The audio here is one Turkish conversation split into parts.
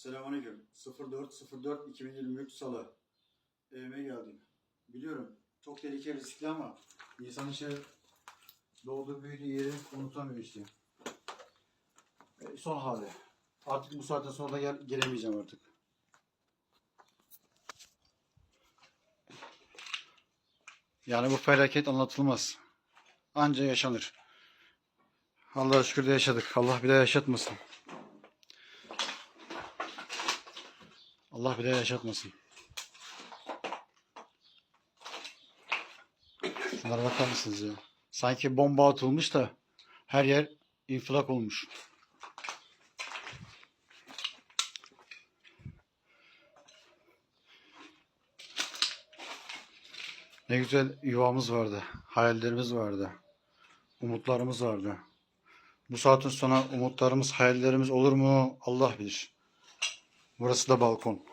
Selamünaleyküm. 04 2023 Salı. Evime geldim. Biliyorum çok tehlikeli riskli ama insan işte doğduğu büyüdüğü yeri unutamıyor işte. E, son hali. Artık bu saatten sonra da gel, gelemeyeceğim artık. Yani bu felaket anlatılmaz. Anca yaşanır. Allah'a şükür de yaşadık. Allah bir daha yaşatmasın. Allah bir daha yaşatmasın. Şunlara bakar mısınız ya? Sanki bomba atılmış da her yer infilak olmuş. Ne güzel yuvamız vardı. Hayallerimiz vardı. Umutlarımız vardı. Bu saatin sonra umutlarımız, hayallerimiz olur mu? Allah bilir. Burası da balkon.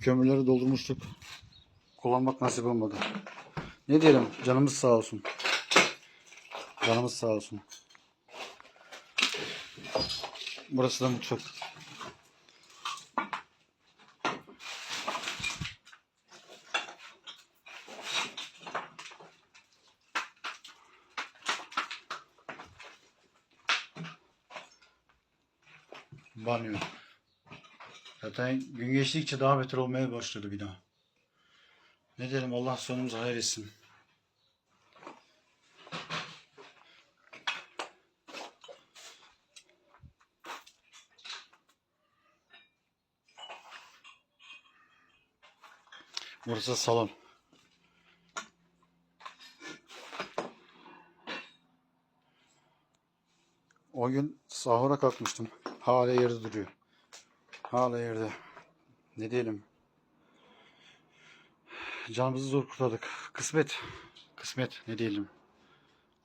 Kömürleri doldurmuştuk. Kullanmak nasip olmadı. Ne diyelim? Canımız sağ olsun. Canımız sağ olsun. Burası da mutfak. Banyo. Zaten gün geçtikçe daha beter olmaya başladı bina. Ne diyelim Allah sonumuzu hayır etsin. Burası salon. O gün sahura kalkmıştım. Hala yerde duruyor. Hala yerde. Ne diyelim. Canımızı zor kurtardık. Kısmet. Kısmet ne diyelim.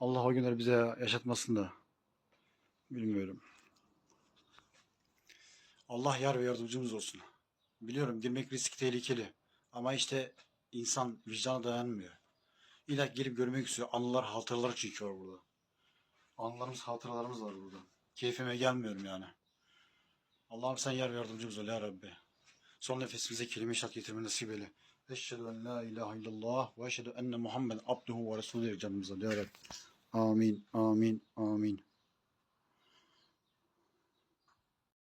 Allah o günleri bize yaşatmasın da. Bilmiyorum. Allah yar ve yardımcımız olsun. Biliyorum girmek risk tehlikeli. Ama işte insan vicdana dayanmıyor. İlla gelip görmek istiyor. Anılar, hatıralar çünkü var burada. Anılarımız, hatıralarımız var burada. Keyfime gelmiyorum yani. Allah'ım sen yar yardımcımız ol ya Rabbi. Son nefesimize kelime-i şak getirme nasip eyle. Eşhedü en la ilahe illallah ve eşhedü enne Muhammed abduhu ve resulü canımıza ya Rabbi. Amin, amin, amin.